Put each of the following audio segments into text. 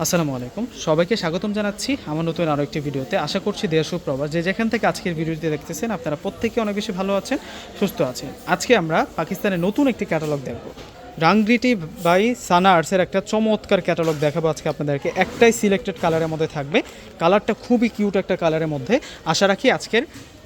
আসসালামু আলাইকুম। সবাইকে স্বাগতম জানাচ্ছি আমার নতুন আরও একটি ভিডিওতে। আশা করছি দেশ প্রবাস যে যেখান থেকে আজকের ভিডিওটি দেখতেছেন, আপনারা প্রত্যেকে অনেক বেশি ভালো আছেন, সুস্থ আছেন। আজকে আমরা পাকিস্তানের নতুন একটি ক্যাটালগ দেখব। রাংগ্রিটি বাই সানা আর্টসের একটা চমৎকার ক্যাটালগ দেখাবো আজকে আপনাদেরকে। একটাই সিলেক্টেড কালারের মধ্যে থাকবে। কালারটা খুবই কিউট একটা কালারের মধ্যে। আশা রাখি আজকের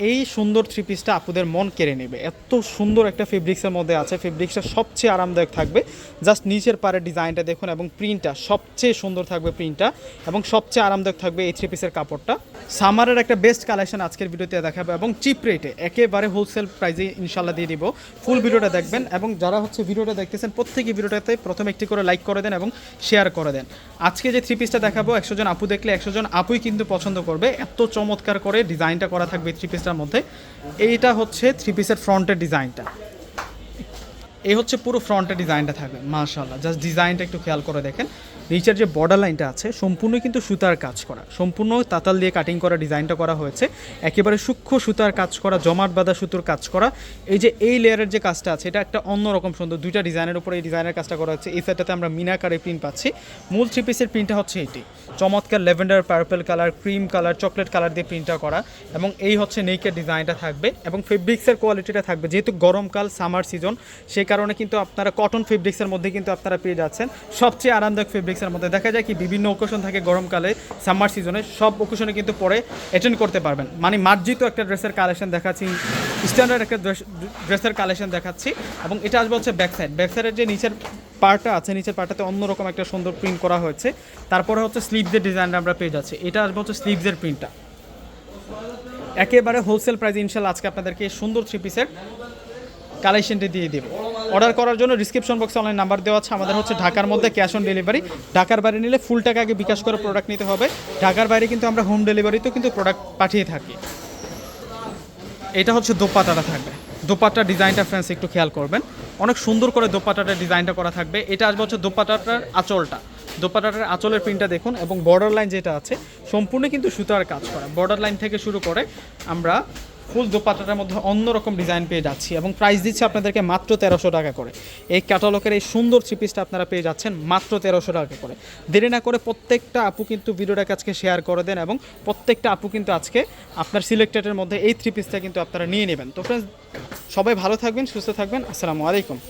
এই সুন্দর থ্রি পিসটা আপুদের মন কেড়ে নেবে। এত সুন্দর একটা ফেব্রিক্সের মধ্যে আছে। ফেব্রিক্সটা সবচেয়ে আরামদায়ক থাকবে। জাস্ট নিচের পাড়ের ডিজাইনটা দেখুন এবং প্রিন্টটা সবচেয়ে সুন্দর থাকবে প্রিন্টটা এবং সবচেয়ে আরামদায়ক থাকবে এই থ্রি পিসের কাপড়টা। সামারের একটা বেস্ট কালেকশন আজকের ভিডিওতে দেখাবো এবং চিপ রেটে একেবারে হোলসেল প্রাইসে ইনশাল্লাহ দিয়ে দিব। ফুল ভিডিওটা দেখবেন এবং যারা হচ্ছে ভিডিওটা দেখতেছেন প্রত্যেকে ভিডিওটাতে প্রথমে একটি করে লাইক করে দেন এবং শেয়ার করে দেন। আজকে যে থ্রি পিসটা দেখাবো, একশো জন আপু দেখলে একশো জন আপুই কিন্তু পছন্দ করবে। এত চমৎকার করে ডিজাইনটা করা থাকবে থ্রি পিসটার মধ্যে। এইটা হচ্ছে থ্রি পিসের ফ্রন্টের ডিজাইনটা এই হচ্ছে পুরো ফ্রন্টের ডিজাইনটা থাকবে মাশাল্লাহ জাস্ট ডিজাইনটা একটু খেয়াল করে দেখেন। নিচের যে বর্ডার লাইনটা আছে, সম্পূর্ণ কিন্তু সুতার কাজ করা। সম্পূর্ণ তাতাল দিয়ে কাটিং করা ডিজাইনটা করা হয়েছে। একেবারে সূক্ষ্ম সুতার কাজ করা, জমাট বাঁধা সুতোর কাজ করা। এই যে এই লেয়ারের যে কাজটা আছে, এটা একটা অন্যরকম সুন্দর, দুইটা ডিজাইনের উপরে এই ডিজাইনের কাজটা করা হচ্ছে এই সাইডটাতে আমরা মিনাকারে প্রিন্ট পাচ্ছি। মূল থ্রি পিসের প্রিন্টটা হচ্ছে এটি। চমৎকার lavender purple colour, cream colour, chocolate colour দিয়ে প্রিন্টটা করা এবং এই হচ্ছে নেইকের ডিজাইনটা থাকবে এবং ফেব্রিক্সের কোয়ালিটিটা থাকবে। যেহেতু গরমকাল সামার সিজন সেই কারণে কিন্তু আপনারা কটন ফেব্রিক্সের মধ্যে কিন্তু আপনারা পেয়ে যাচ্ছেন। সবচেয়ে আরামদায়ক ফেব্রিক্সের মধ্যে দেখা যায় কি, বিভিন্ন ওকেশন থাকে গরমকালে সামার সিজনে সব ওকেশনে কিন্তু পরে অ্যাটেন্ড করতে পারবেন। মানে মার্জিত একটা ড্রেসের কালেকশন দেখাচ্ছি স্ট্যান্ডার্ড একটা ড্রেসের কালেকশন দেখাচ্ছি এবং এটা আসবে হচ্ছে ব্যাক সাইড ব্যাক সাইডের যে নিচের পার্টটা আছে, নিচের পার্টটাতে অন্যরকম একটা সুন্দর প্রিন্ট করা হয়েছে। তারপরে হচ্ছে স্লিভসের ডিজাইনটা আমরা পেয়ে যাচ্ছি। এটা আসবে হচ্ছে স্লিভসের প্রিন্টটা একেবারে হোলসেল প্রাইস ইনশাল্লাহ আজকে আপনাদেরকে সুন্দর থ্রি পিসের কালেকশনটি দিয়ে দেবো। অর্ডার করার জন্য ডিসক্রিপশন বক্সে অনলাইন নাম্বার দেওয়া আছে। আমাদের হচ্ছে ঢাকার মধ্যে ক্যাশ অন ডেলিভারি ঢাকার বাইরে নিলে ফুল টাকা আগে বিকাশ করে প্রোডাক্ট নিতে হবে। ঢাকার বাইরে কিন্তু আমরা হোম ডেলিভারিতেও কিন্তু প্রোডাক্ট পাঠিয়ে থাকি। এটা হচ্ছে দোপাটাটা থাকবে। দোপাট্টার ডিজাইনটা ফ্রেন্ডস একটু খেয়াল করবেন। অনেক সুন্দর করে দোপাটাটা ডিজাইনটা করা থাকবে। এটা আসবে হচ্ছে দোপাটাটার আঁচলটা। দোপাটাটার আঁচলের প্রিন্টটা দেখুন এবং বর্ডার লাইন যেটা আছে, সম্পূর্ণ কিন্তু সুতার কাজ করা। বর্ডার লাইন থেকে শুরু করে আমরা ফুল দোপাট্টাটার মধ্যে অন্যরকম ডিজাইন পেয়ে যাচ্ছি এবং প্রাইস দিচ্ছি আপনাদেরকে মাত্র তেরোশো টাকা করে। এই ক্যাটালগের এই সুন্দর থ্রি পিসটা আপনারা পেয়ে যাচ্ছেন মাত্র তেরোশো টাকা করে। দেরি না করে প্রত্যেকটা আপু কিন্তু ভিডিওটাকে আজকে শেয়ার করে দেন এবং প্রত্যেকটা আপু কিন্তু আজকে আপনার সিলেক্টেডের মধ্যে এই থ্রি পিসটা কিন্তু আপনারা নিয়ে নেবেন। তো ফ্রেন্ডস সবাই ভালো থাকবেন, সুস্থ থাকবেন। আসসালামু আলাইকুম।